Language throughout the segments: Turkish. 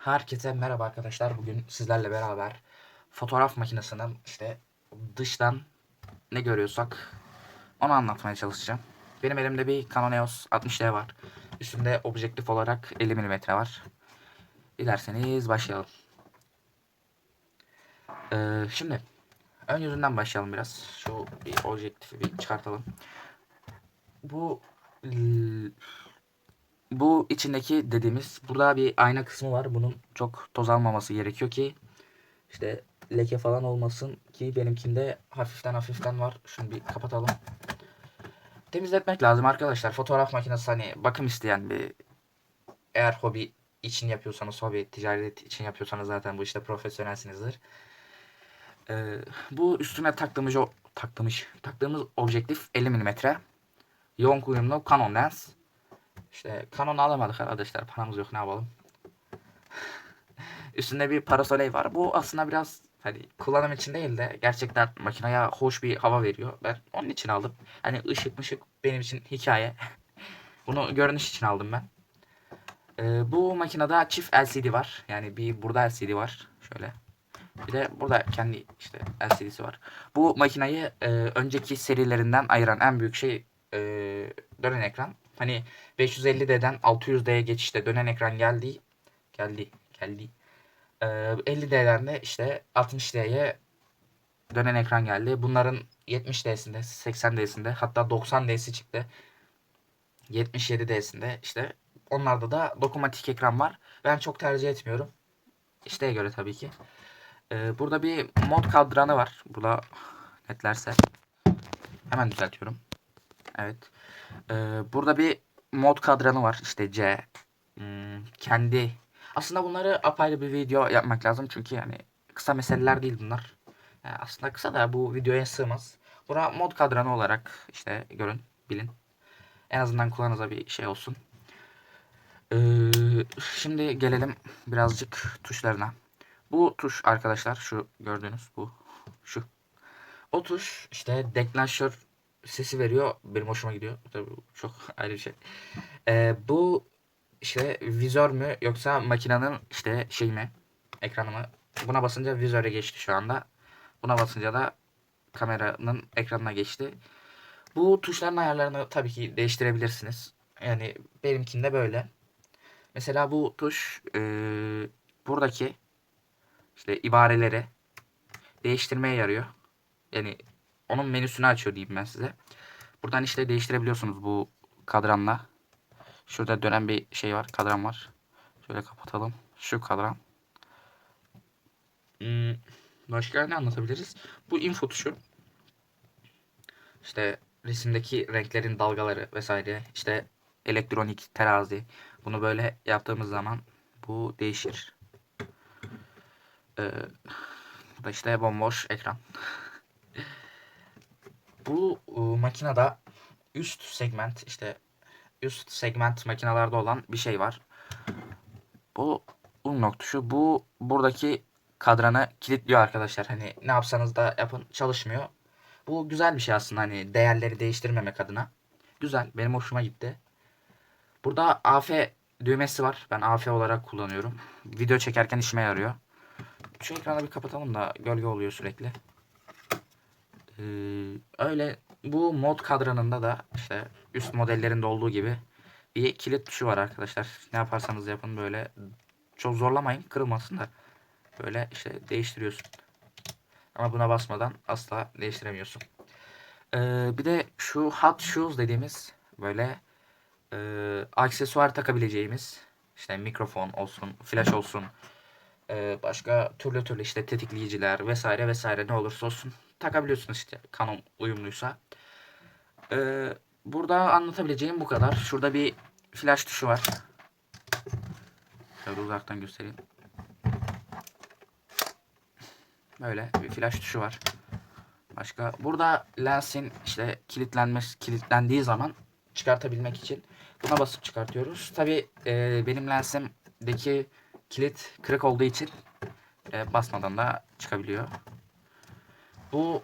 Herkese merhaba arkadaşlar. Bugün sizlerle beraber fotoğraf makinesinin işte dıştan ne görüyorsak onu anlatmaya çalışacağım. Benim elimde bir Canon EOS 60D var. Üstünde objektif olarak 50 mm var. Dilerseniz başlayalım. Ee, şimdi ön yüzünden başlayalım biraz. Şu bir objektifi bir çıkartalım. Bu bu içindeki dediğimiz burada bir ayna kısmı var. Bunun çok toz almaması gerekiyor ki işte leke falan olmasın ki benimkinde hafiften hafiften var. Şunu bir kapatalım. Temizletmek lazım arkadaşlar. Fotoğraf makinesi hani bakım isteyen bir eğer hobi için yapıyorsanız, hobi ticaret için yapıyorsanız zaten bu işte profesyonelsinizdir. Ee, bu üstüne taktığımız o taktığımız taktığımız objektif 50 mm. Yoğun uyumlu Canon lens. İşte Canon alamadık arkadaşlar. Paramız yok ne yapalım. Üstünde bir parasoley var. Bu aslında biraz hani kullanım için değil de gerçekten makineye hoş bir hava veriyor. Ben onun için aldım. Hani ışık mışık benim için hikaye. Bunu görünüş için aldım ben. Ee, bu makinede çift LCD var. Yani bir burada LCD var. Şöyle. Bir de burada kendi işte LCD'si var. Bu makinayı e, önceki serilerinden ayıran en büyük şey e, dönen ekran. Hani 550D'den 600D'ye geçişte dönen ekran geldi. Geldi. Geldi. Ee, 50D'den de işte 60D'ye dönen ekran geldi. Bunların 70D'sinde, 80D'sinde hatta 90D'si çıktı. 77D'sinde işte onlarda da dokunmatik ekran var. Ben çok tercih etmiyorum. İşte göre tabii ki. Ee, burada bir mod kadranı var. Burada netlerse. Hemen düzeltiyorum. Evet. Ee, burada bir mod kadranı var. İşte C. Hmm, kendi. Aslında bunları apayrı bir video yapmak lazım. Çünkü yani kısa meseleler değil bunlar. Yani aslında kısa da bu videoya sığmaz. Buna mod kadranı olarak işte görün, bilin. En azından kulağınıza bir şey olsun. Ee, şimdi gelelim birazcık tuşlarına. Bu tuş arkadaşlar şu gördüğünüz bu şu. O tuş işte deklanşör sesi veriyor. Benim hoşuma gidiyor. Tabii çok ayrı bir şey. Ee, bu işte vizör mü yoksa makinenin işte şey mi ekranı mı? Buna basınca vizöre geçti şu anda. Buna basınca da kameranın ekranına geçti. Bu tuşların ayarlarını tabii ki değiştirebilirsiniz. Yani benimkinde böyle. Mesela bu tuş e, buradaki işte ibareleri değiştirmeye yarıyor. Yani onun menüsünü açıyor diyeyim ben size. Buradan işte değiştirebiliyorsunuz bu kadranla. Şurada dönen bir şey var. Kadran var. Şöyle kapatalım. Şu kadran. Hmm, başka ne anlatabiliriz? Bu info tuşu. İşte resimdeki renklerin dalgaları vesaire. İşte elektronik terazi. Bunu böyle yaptığımız zaman bu değişir. Ee, bu da işte bomboş ekran. Bu e, makinede üst segment işte üst segment makinalarda olan bir şey var. Bu unlock tuşu. Bu buradaki kadranı kilitliyor arkadaşlar. Hani ne yapsanız da yapın çalışmıyor. Bu güzel bir şey aslında hani değerleri değiştirmemek adına. Güzel. Benim hoşuma gitti. Burada AF düğmesi var. Ben AF olarak kullanıyorum. Video çekerken işime yarıyor. Şu ekranı bir kapatalım da gölge oluyor sürekli. Ee, öyle bu mod kadranında da işte üst modellerinde olduğu gibi bir kilit tuşu var arkadaşlar. Ne yaparsanız yapın böyle çok zorlamayın kırılmasın da böyle işte değiştiriyorsun. Ama buna basmadan asla değiştiremiyorsun. Ee, bir de şu hot shoes dediğimiz böyle e, aksesuar takabileceğimiz işte mikrofon olsun, flash olsun, e, başka türlü türlü işte tetikleyiciler vesaire vesaire ne olursa olsun takabiliyorsunuz işte Canon uyumluysa. Ee, burada anlatabileceğim bu kadar. Şurada bir flash tuşu var. Şöyle uzaktan göstereyim. Böyle bir flash tuşu var. Başka burada lensin işte kilitlenmesi kilitlendiği zaman çıkartabilmek için buna basıp çıkartıyoruz. Tabi e, benim lensimdeki kilit kırık olduğu için e, basmadan da çıkabiliyor. Bu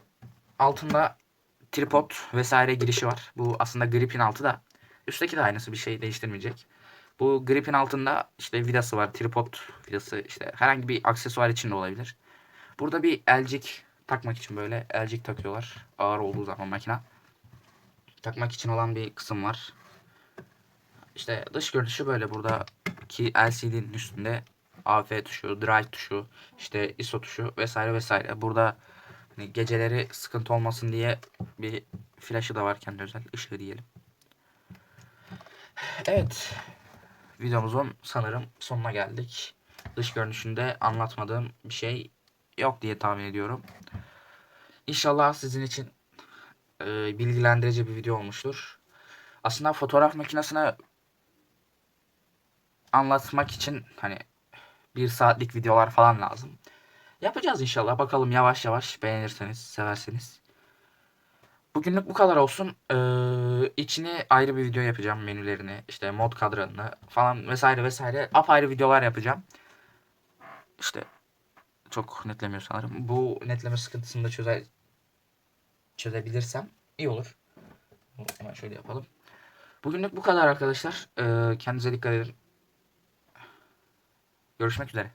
altında tripod vesaire girişi var. Bu aslında gripin altı da. Üstteki de aynısı bir şey değiştirmeyecek. Bu gripin altında işte vidası var. Tripod vidası işte herhangi bir aksesuar için de olabilir. Burada bir elcik takmak için böyle elcik takıyorlar. Ağır olduğu zaman makina. Takmak için olan bir kısım var. İşte dış görünüşü böyle burada ki LCD'nin üstünde AF tuşu, drive tuşu, işte ISO tuşu vesaire vesaire. Burada hani geceleri sıkıntı olmasın diye bir flaşı da var kendi özel ışığı diyelim. Evet. Videomuzun sanırım sonuna geldik. Dış görünüşünde anlatmadığım bir şey yok diye tahmin ediyorum. İnşallah sizin için e, bilgilendirici bir video olmuştur. Aslında fotoğraf makinesine anlatmak için hani bir saatlik videolar falan lazım. Yapacağız inşallah. Bakalım yavaş yavaş beğenirseniz, severseniz. Bugünlük bu kadar olsun. Ee, içini ayrı bir video yapacağım menülerini, işte mod kadranını falan vesaire vesaire apayrı videolar yapacağım. İşte çok netlemiyor sanırım. Bu netleme sıkıntısını da çözer çözebilirsem iyi olur. Hemen şöyle yapalım. Bugünlük bu kadar arkadaşlar. Ee, kendinize dikkat edin. Görüşmek üzere.